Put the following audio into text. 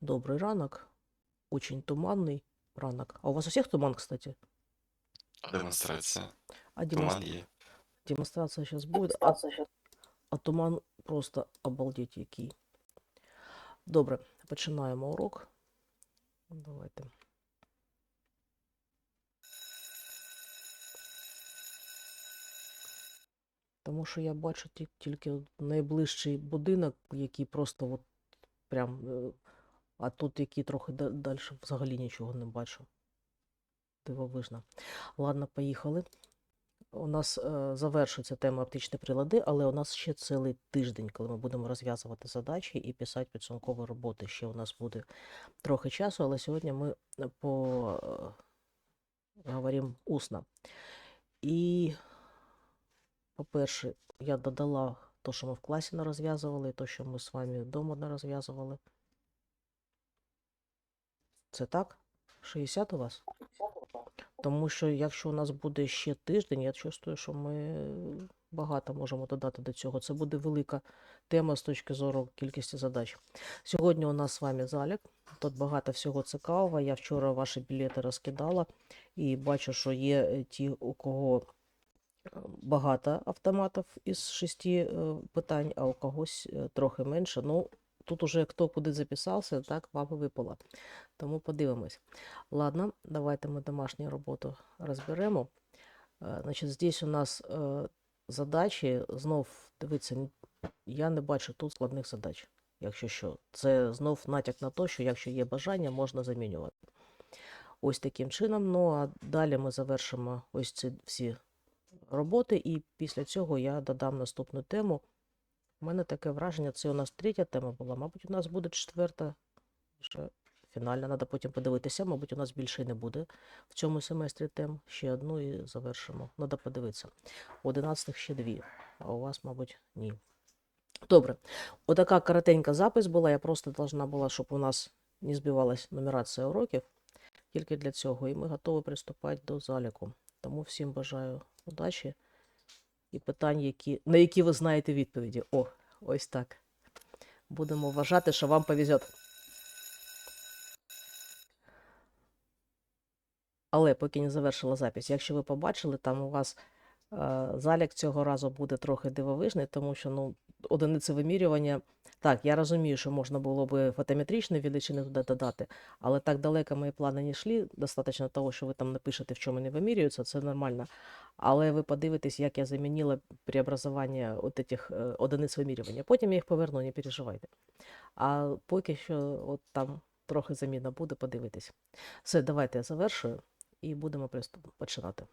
Добрый ранок. Очень туманный ранок. А у вас у всех туман, кстати? Демонстрація. А Туман є. демонстрация сейчас будет, а, а туман просто обалдеть який. Добре, починаємо урок. Давайте. Тому що я бачу тільки найближчий будинок, який просто от прям. А тут який трохи далі взагалі нічого не бачу. Дивовижно. Ладно, поїхали. У нас е, завершується тема оптичні прилади, але у нас ще цілий тиждень, коли ми будемо розв'язувати задачі і писати підсумкові роботи. Ще у нас буде трохи часу, але сьогодні ми по е, говоримо усно. І, по-перше, я додала те, що ми в класі не розв'язували, те, що ми з вами вдома не розв'язували. Це так? 60 у вас? Тому що якщо у нас буде ще тиждень, я чувствую, що ми багато можемо додати до цього. Це буде велика тема з точки зору кількості задач. Сьогодні у нас з вами залік. Тут багато всього цікавого. Я вчора ваші білети розкидала і бачу, що є е, ті, у кого е, багато автоматів із шести е, питань, а у когось трохи менше. Ну, тут уже хто куди записався, так вам випало. Тому подивимось. Ладно, давайте ми домашню роботу розберемо. Е, Значить, здесь у нас е, задачі. Знов дивіться, я не бачу тут складних задач. Якщо що, це знов натяк на те, що якщо є бажання, можна замінювати. Ось таким чином. Ну а далі ми завершимо ось ці всі роботи, і після цього я додам наступну тему. У мене таке враження, це у нас третя тема була. Мабуть, у нас буде четверта. Вже фінальна, треба потім подивитися. Мабуть, у нас більше не буде в цьому семестрі тем. Ще одну і завершимо. Треба подивитися. У 11 ще дві, а у вас, мабуть, ні. Добре. Отака коротенька запис була. Я просто должна була, щоб у нас не збивалась нумерація уроків. Тільки для цього. І ми готові приступати до заліку. Тому всім бажаю удачі і питань, які, на які ви знаєте відповіді. О, ось так. Будемо вважати, що вам повезет. Але поки не завершила запись, якщо ви побачили, там у вас е, залік цього разу буде трохи дивовижний, тому що ну, одиниці вимірювання. Так, я розумію, що можна було би фотометричні величини туди додати, але так далеко мої плани не йшли. Достатньо того, що ви там напишете, в чому вони вимірюються, це нормально. Але ви подивитесь, як я замінила преобразування от этих е, одиниць вимірювання. Потім я їх поверну, не переживайте. А поки що от там трохи заміна буде, подивитись. Все, давайте я завершую і будемо починати.